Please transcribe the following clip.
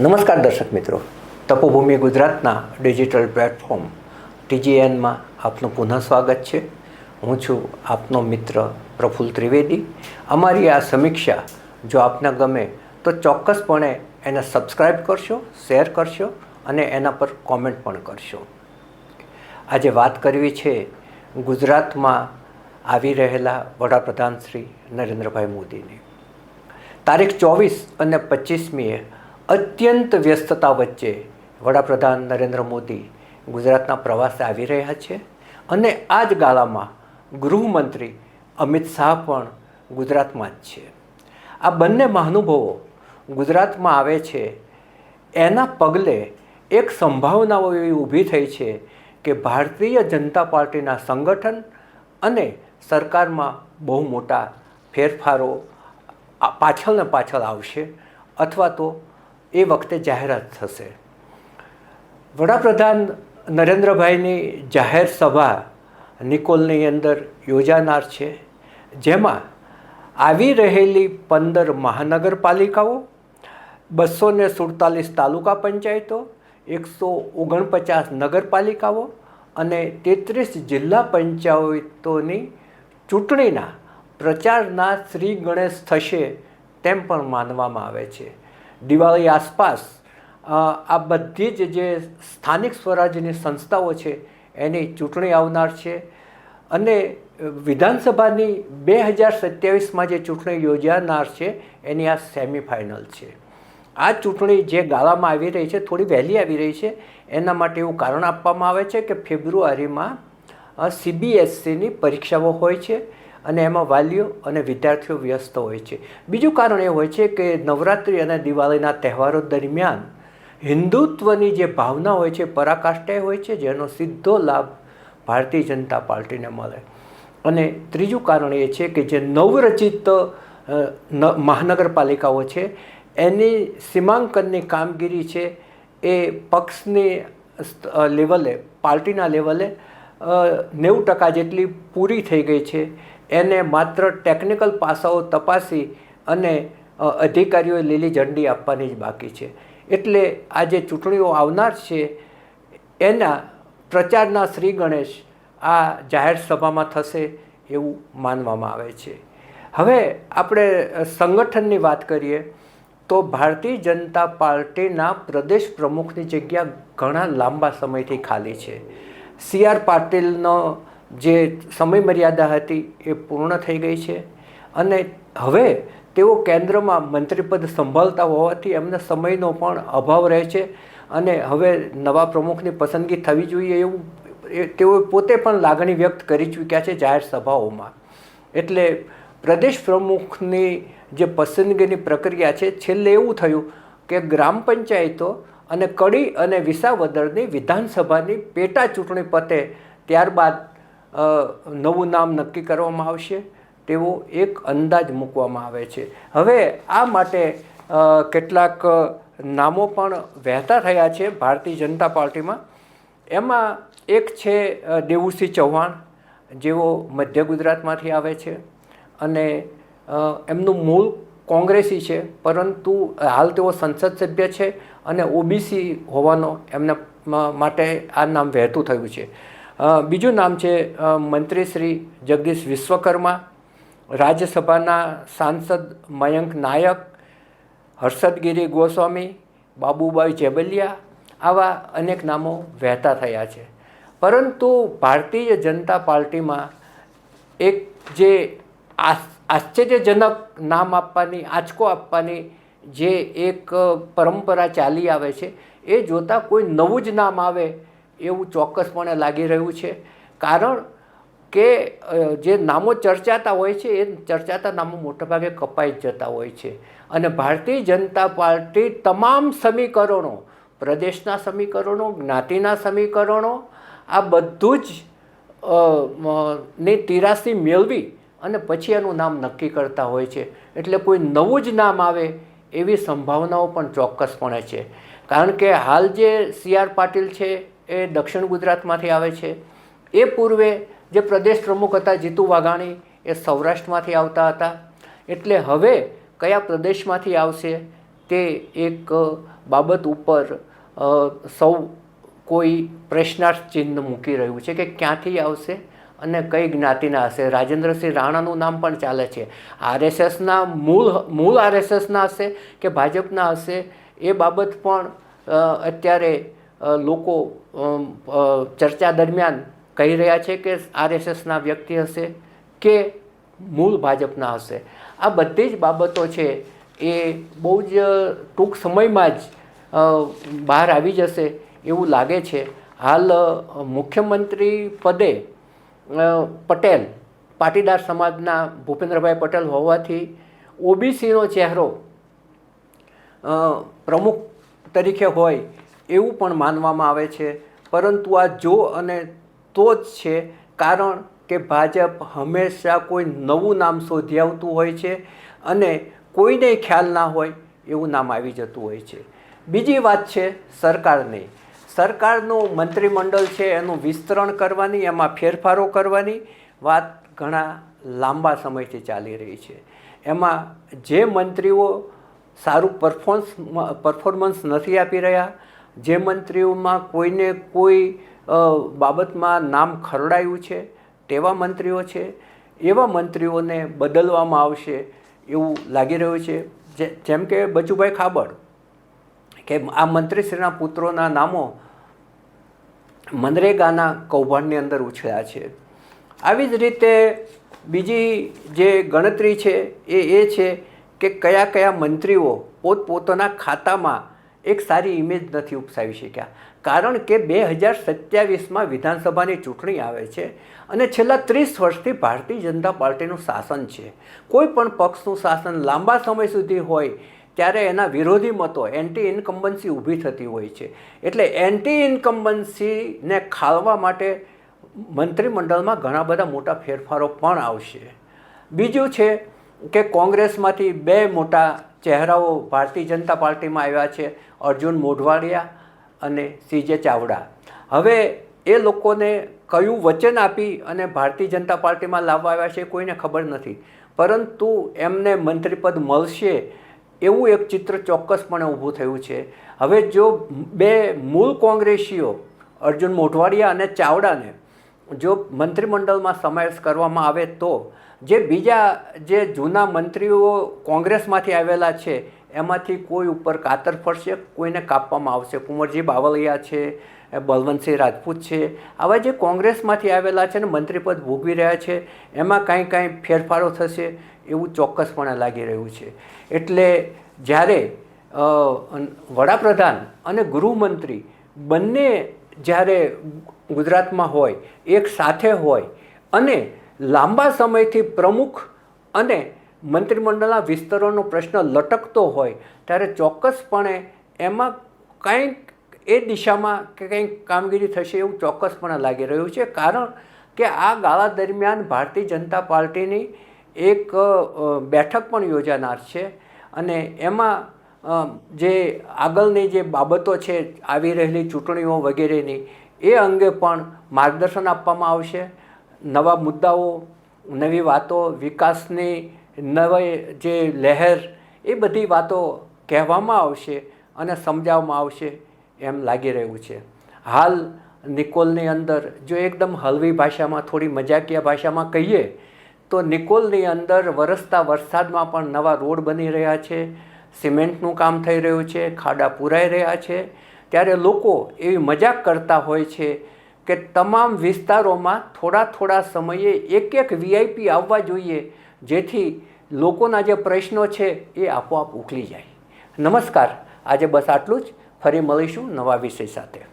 નમસ્કાર દર્શક મિત્રો. તપોભૂમિ ગુજરાતના ડિજિટલ પ્લેટફોર્મ ટીજીએનમાં આપનું પુનઃ સ્વાગત છે. હું છું આપનો મિત્ર પ્રફુલ ત્રિવેદી. અમારી આ સમીક્ષા જો આપને ગમે તો ચોક્કસપણે એને સબસ્ક્રાઈબ કરશો, શેર કરશો અને એના પર કોમેન્ટ પણ કરશો. આજે વાત કરવી છે ગુજરાતમાં આવી રહેલા વડાપ્રધાન શ્રી નરેન્દ્રભાઈ મોદીની. તારીખ ચોવીસ અને પચીસમીએ અત્યંત વ્યસ્તતા વચ્ચે વડાપ્રધાન નરેન્દ્ર મોદી ગુજરાતના પ્રવાસે આવી રહ્યા છે અને આ જ ગાળામાં ગૃહમંત્રી અમિત શાહ પણ ગુજરાતમાં જ છે. આ બંને મહાનુભાવો ગુજરાતમાં આવે છે, એના પગલે એક સંભાવનાઓ એવી ઊભી થઈ છે કે ભારતીય જનતા પાર્ટીના સંગઠન અને સરકારમાં બહુ મોટા ફેરફારો પાછળ ને પાછળ આવશે અથવા તો એ વખતે જાહેરાત થશે. વડાપ્રધાન નરેન્દ્રભાઈની જાહેર સભા નિકોલની અંદર યોજાનાર છે. જેમાં આવી રહેલી પંદર મહાનગરપાલિકાઓ બસો ને સુડતાલીસ તાલુકા પંચાયતો, એકસો ઓગણપચાસ નગરપાલિકાઓ અને તેત્રીસ જિલ્લા પંચાયતોની ચૂંટણીના પ્રચારના શ્રી ગણેશ થશે તેમ પણ માનવામાં આવે છે. દિવાળી આસપાસ આ બધી જ જે સ્થાનિક સ્વરાજ્યની સંસ્થાઓ છે, એની ચૂંટણી આવનાર છે. અને વિધાનસભાની બે હજાર સત્યાવીસમાં જે ચૂંટણી યોજાનાર છે, એની આ સેમિફાઇનલ છે. આ ચૂંટણી જે ગાળામાં આવી રહી છે, થોડી વહેલી આવી રહી છે, એના માટે એવું કારણ આપવામાં આવે છે કે ફેબ્રુઆરીમાં સીબીએસસીની પરીક્ષાઓ હોય છે. અને એમાં વાલીઓ અને વિદ્યાર્થીઓ વ્યસ્ત હોય છે. બીજું કારણ એ હોય છે કે નવરાત્રિ અને દિવાળીના તહેવારો દરમિયાન હિન્દુત્વની જે ભાવના હોય છે પરાકાષ્ઠાએ હોય છે, જેનો સીધો લાભ ભારતીય જનતા પાર્ટીને મળે. અને ત્રીજું કારણ એ છે કે જે નવરચિત મહાનગરપાલિકાઓ છે, એની સીમાંકનની કામગીરી છે એ પક્ષની લેવલે, પાર્ટીના લેવલે નેવું ટકા જેટલી પૂરી થઈ ગઈ છે. એને માત્ર ટેકનિકલ પાસાઓ તપાસી અને અધિકારીઓએ લીલી ઝંડી આપવાની જ બાકી છે. એટલે આ જે ચૂંટણીઓ આવનાર છે, એના પ્રચારના શ્રી ગણેશ આ જાહેર સભામાં થશે એવું માનવામાં આવે છે. હવે આપણે સંગઠનની વાત કરીએ, તો ભારતીય જનતા પાર્ટીના પ્રદેશ પ્રમુખની જગ્યા ઘણા લાંબા સમયથી ખાલી છે. સી આર પાટીલનો જે સમય મર્યાદા હતી એ પૂર્ણ થઈ ગઈ છે. અને હવે તેઓ કેન્દ્રમાં મંત્રીપદ સંભાળતા હોવાથી એમને સમયનો પણ અભાવ રહે છે. અને હવે નવા પ્રમુખની પસંદગી થવી જોઈએ એવું એ તેઓએ પોતે પણ લાગણી વ્યક્ત કરી ચૂક્યા છે જાહેર સભાઓમાં. એટલે પ્રદેશ પ્રમુખની જે પસંદગીની પ્રક્રિયા છે, છેલ્લે એવું થયું કે ગ્રામ પંચાયતો અને કડી અને વિસાવદરની વિધાનસભાની પેટા ચૂંટણી પતે ત્યારબાદ નવું નામ નક્કી કરવામાં આવશે, તેવો એક અંદાજ મૂકવામાં આવે છે. હવે આ માટે કેટલાક નામો પણ વહેતા થયા છે ભારતીય જનતા પાર્ટીમાં. એમાં એક છે દેવુસિંહ ચૌહાણ, જેઓ મધ્ય ગુજરાતમાંથી આવે છે. અને એમનું મૂળ કોંગ્રેસી છે, પરંતુ હાલ તેઓ સંસદ સભ્ય છે અને ઓબીસી હોવાનો એમને માટે આ નામ વહેતું થયું છે. બીજું નામ છે મંત્રી શ્રી જગદીશ વિશ્વકર્મા, રાજ્યસભાના સાંસદ મયંક નાયક, હર્ષદગીરી ગોસ્વામી બાબુભાઈ જેબલિયા આવા અનેક નામો વહેતા થયા છે. પરંતુ ભારતીય જનતા પાર્ટીમાં એક જે આશ્ચર્યજનક નામ આપવાની, આંચકો આપવાની જે એક પરંપરા ચાલી આવે છે, એ જોતાં કોઈ નવું જ નામ આવે એવું ચોક્કસપણે લાગી રહ્યું છે. કારણ કે જે નામો ચર્ચાતા હોય છે, એ ચર્ચાતા નામો મોટાભાગે કપાઈ જતા હોય છે. અને ભારતીય જનતા પાર્ટી તમામ સમીકરણો, પ્રદેશના સમીકરણો, જ્ઞાતિના સમીકરણો, આ બધું જ ની તિરાસી મેળવી અને પછી એનું નામ નક્કી કરતા હોય છે. એટલે કોઈ નવું જ નામ આવે એવી સંભાવનાઓ પણ ચોક્કસપણે છે. કારણ કે હાલ જે સી આર પાટીલ છે એ દક્ષિણ ગુજરાતમાંથી આવે છે. એ પૂર્વે જે પ્રદેશ પ્રમુખ હતા જીતુ વાઘાણી એ સૌરાષ્ટ્રમાંથી આવતા હતા. એટલે હવે કયા પ્રદેશમાંથી આવશે તે એક બાબત ઉપર સૌ કોઈ પ્રશ્નાર્થ ચિહ્ન મૂકી રહ્યું છે કે ક્યાંથી આવશે અને કઈ જ્ઞાતિના હશે. રાજેન્દ્રસિંહ રાણાનું નામ પણ ચાલે છે. આરએસએસના મૂળ મૂળ આરએસએસના હશે કે ભાજપના હશે? એ બાબત પણ અત્યારે લોકો ચર્ચા દરમિયાન કહી રહ્યા છે કે આરએસએસના વ્યક્તિ હશે કે મૂળ ભાજપના હશે. આ બધી જ બાબતો છે એ બહુ જ ટૂંક સમયમાં જ બહાર આવી જશે એવું લાગે છે. હાલ મુખ્યમંત્રી પદે પટેલ, પાટીદાર સમાજના ભૂપેન્દ્રભાઈ પટેલ હોવાથી ઓબીસીનો ચહેરો પ્રમુખ તરીકે હોય એવું પણ માનવામાં આવે છે. પરંતુ આ જો અને તો જ છે, કારણ કે ભાજપ હંમેશા કોઈ નવું નામ શોધી આવતું હોય છે અને કોઈને ખ્યાલ ના હોય એવું નામ આવી જતું હોય છે. બીજી વાત છે સરકારની. સરકારનું મંત્રીમંડળ છે, એનું વિસ્તરણ કરવાની, એમાં ફેરફારો કરવાની વાત ઘણા લાંબા સમયથી ચાલી રહી છે. એમાં જે મંત્રીઓ સારું પરફોર્મન્સ પરફોર્મન્સ નથી આપી રહ્યા જે મંત્રીઓમાં કોઈને કોઈ બાબતમાં નામ ખરડાયું છે, તેવા મંત્રીઓ છે, એવા મંત્રીઓને બદલવામાં આવશે એવું લાગી રહ્યું છે. જેમ કે બચુભાઈ ખાબડ, કે આ મંત્રીશ્રીના પુત્રોના નામો મનરેગાના કૌભાંડની અંદર ઉછળ્યા છે. આવી જ રીતે બીજી જે ગણતરી છે એ એ છે કે કયા કયા મંત્રીઓ પોતપોતાના ખાતામાં એક સારી ઇમેજ નથી ઉપસાવી શક્યા. કારણ કે બે હજાર સત્યાવીસમાં વિધાનસભાની ચૂંટણી આવે છે અને છેલ્લા ત્રીસ વર્ષથી ભારતીય જનતા પાર્ટીનું શાસન છે. કોઈ પણ પક્ષનું શાસન લાંબા સમય સુધી હોય, ત્યારે એના વિરોધી મતો એન્ટી ઇન્કમ્બન્સી ઊભી થતી હોય છે. એટલે એન્ટી ઇન્કમ્બન્સીને ખાળવા માટે મંત્રીમંડળમાં ઘણા બધા મોટા ફેરફારો પણ આવશે. બીજું છે કે કોંગ્રેસમાંથી બે મોટા ચહેરાઓ ભારતીય જનતા પાર્ટીમાં આવ્યા છે, અર્જુન મોઢવાડિયા અને સીજે ચાવડા. હવે એ લોકોને કયું વચન આપી અને ભારતીય જનતા પાર્ટીમાં લાવવા આવ્યા છે કોઈને ખબર નથી. પરંતુ એમને મંત્રીપદ મળશે એવું એક ચિત્ર ચોક્કસપણે ઊભું થયું છે. હવે જો બે મૂળ કોંગ્રેસીઓ, અર્જુન મોઢવાડિયા અને ચાવડાને, જો મંત્રીમંડળમાં સમાવેશ કરવામાં આવે તો જે બીજા જે જૂના મંત્રીઓ કોંગ્રેસમાંથી આવેલા છે, એમાંથી કોઈ ઉપર કાતર ફરશે, કોઈને કાપવામાં આવશે? કુંવરજી બાવલિયા છે, બલવંતસિંહ રાજપૂત છે. આવા જે કોંગ્રેસમાંથી આવેલા છે ને મંત્રીપદ ભોગવી રહ્યા છે, એમાં કાંઈ કાંઈ ફેરફારો થશે એવું ચોક્કસપણે લાગી રહ્યું છે. એટલે જ્યારે વડાપ્રધાન અને ગૃહમંત્રી બંને જ્યારે ગુજરાતમાં હોય, એક સાથે હોય અને લાંબા સમયથી પ્રમુખ અને મંત્રીમંડળના વિસ્તરણનો પ્રશ્ન લટકતો હોય, ત્યારે ચોક્કસપણે એમાં કંઈક એ દિશામાં કે કંઈક કામગીરી થશે એવું ચોક્કસપણે લાગી રહ્યું છે. કારણ કે આ ગાળા દરમિયાન ભારતીય જનતા પાર્ટીની એક બેઠક પણ યોજાનાર છે અને એમાં જે આગળની જે બાબતો છે, આવી રહેલી ચૂંટણીઓ વગેરેની, એ અંગે પણ માર્ગદર્શન આપવામાં આવશે. નવા મુદ્દાઓ, નવી વાતો, વિકાસની નવી જે લહેર, એ બધી વાતો કહેવામાં આવશે અને સમજાવવામાં આવશે એમ લાગી રહ્યું છે. હાલ નિકોલની અંદર જો એકદમ હળવી ભાષામાં, થોડી મજાકીય ભાષામાં કહીએ, તો નિકોલની અંદર વરસતા વરસાદમાં પણ નવા રોડ બની રહ્યા છે, સિમેન્ટનું કામ થઈ રહ્યું છે, ખાડા પૂરાઈ રહ્યા છે. ત્યારે લોકો એવી મજાક કરતા હોય છે કે તમામ વિસ્તારોમાં થોડા થોડા સમયે એક એક વીઆઈપી આવવા જોઈએ, જેથી લોકોના જે પ્રશ્નો છે એ આપોઆપ ઉકલી જાય. નમસ્કાર. આજે બસ આટલું જ. ફરી મળીશું નવા વિષય સાથે.